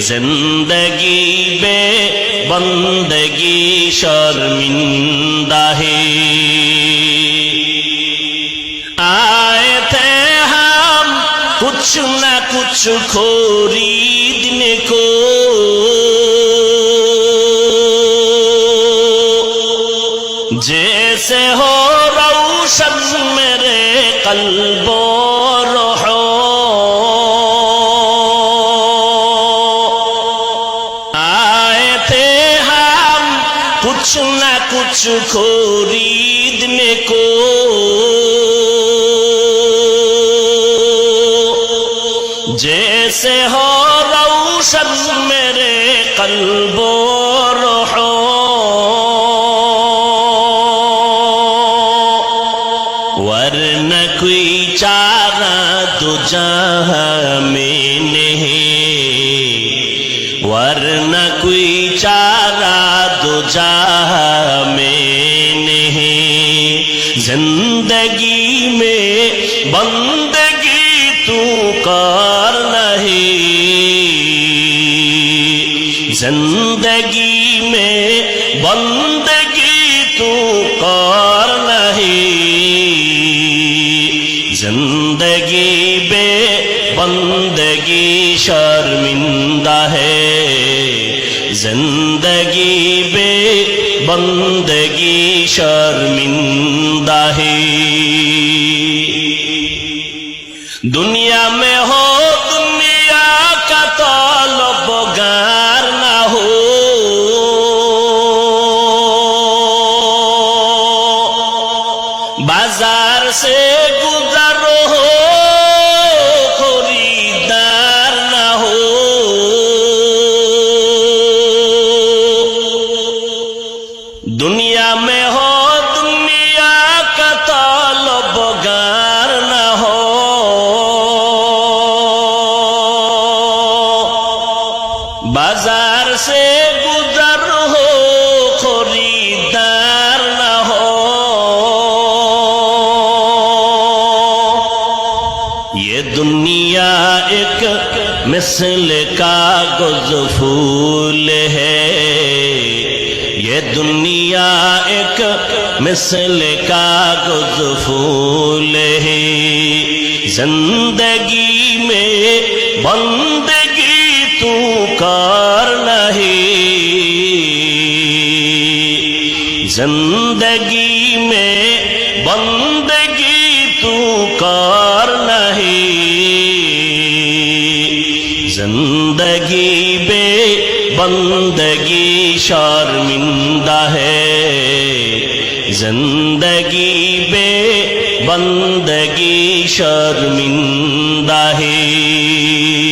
زندگی بے بندگی شرمندہ ہے آئے تھے ہم کچھ نہ کچھ خریدنے کو جیسے ہو روشن میرے قلب کچھ نہ کچھ خریدنے کو۔ جیسے ہو روشن میرے قلب و روح ورنہ کوئی چارہ دو جہاں میں نہیں۔ ورنہ کوئی چارہ دو جہاں میں نہیں۔ زندگی میں بندگی تو کار نہیں۔ زندگی میں بندگی تو کار نہیں۔ زندگی بے بندگی شرمندہ ہے زندگی بے بندگی شرمندہ ہے دنیا میں ہو دنیا کا طالب گار نہ ہو بازار سے گزر دنیا میں ہو، دنیا کا طالب گار نہ ہو۔ بازار سے گزر ہو، خریدار نہ ہو۔ یہ دنیا ایک مثل کاغذ پھول ہے۔ یہ دنیا ایک مثل کاغذ پھول ہے۔ زندگی میں بندگی تو کار نہیں زندگی میں بندگی تو کار بے بندگی شرمندہ ہے۔ زندگی بے بندگی شرمندہ ہے۔